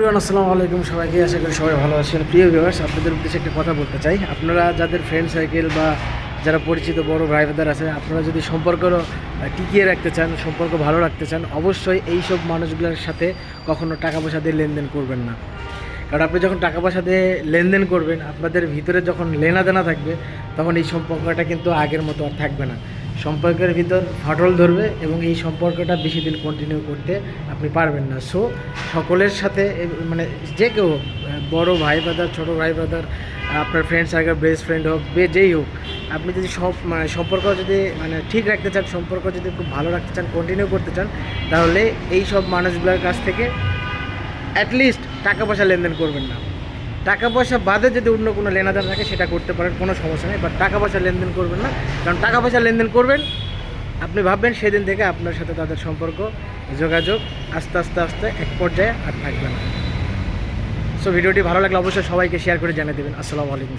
প্রিয় আসসালামু আলাইকুম সবাইকে। আশা করি সবাই ভালো আছেন। প্রিয় ভিউয়ার্স আপনাদের উদ্দেশ্যে একটা কথা বলতে চাই। আপনারা যাদের ফ্রেন্ড সার্কেল বা যারা পরিচিত বড় ভাই ব্রাদার আছে, আপনারা যদি সম্পর্ক টিকিয়ে রাখতে চান, সম্পর্ক ভালো রাখতে চান, অবশ্যই এই সব মানুষগুলোর সাথে কখনো টাকা পয়সা দিয়ে লেনদেন করবেন না। কারণ আপনি যখন টাকা পয়সা দিয়ে লেনদেন করবেন, আপনাদের ভিতরে যখন লেনা দেনা থাকবে, তখন এই সম্পর্কটা কিন্তু আগের মতো আর থাকবে না। সম্পর্কের ভিতর ফাটল ধরবে এবং এই সম্পর্কটা বেশি দিন কন্টিনিউ করতে আপনি পারবেন না। সো সকলের সাথে মানে যে কেউ বড় ভাই ব্রাদার ছোটো ভাই ব্রাদার আপনার ফ্রেন্ড সার্কেল বেস্ট ফ্রেন্ড হোক, বে, যেই হোক, আপনি যদি সব মানে সম্পর্ক যদি মানে ঠিক রাখতে চান, সম্পর্ক যদি খুব ভালো রাখতে চান কন্টিনিউ করতে চান, তাহলে এই সব মানুষগুলোর কাছ থেকে অ্যাটলিস্ট টাকা পয়সা লেনদেন করবেন না। টাকা পয়সা বাদে যদি অন্য কোনো লেনাদেন থাকে, সেটা করতে পারেন, কোনো সমস্যা নেই। বাট টাকা পয়সা লেনদেন করবেন না। কারণ টাকা পয়সা লেনদেন করবেন, আপনি ভাববেন সেদিন থেকে আপনার সাথে তাদের সম্পর্ক, যোগাযোগ আস্তে আস্তে আস্তে এক পর্যায়ে আর থাকবে না। সো ভিডিওটি ভালো লাগলে অবশ্যই সবাইকে শেয়ার করে জানিয়ে দেবেন। আসসালামু আলাইকুম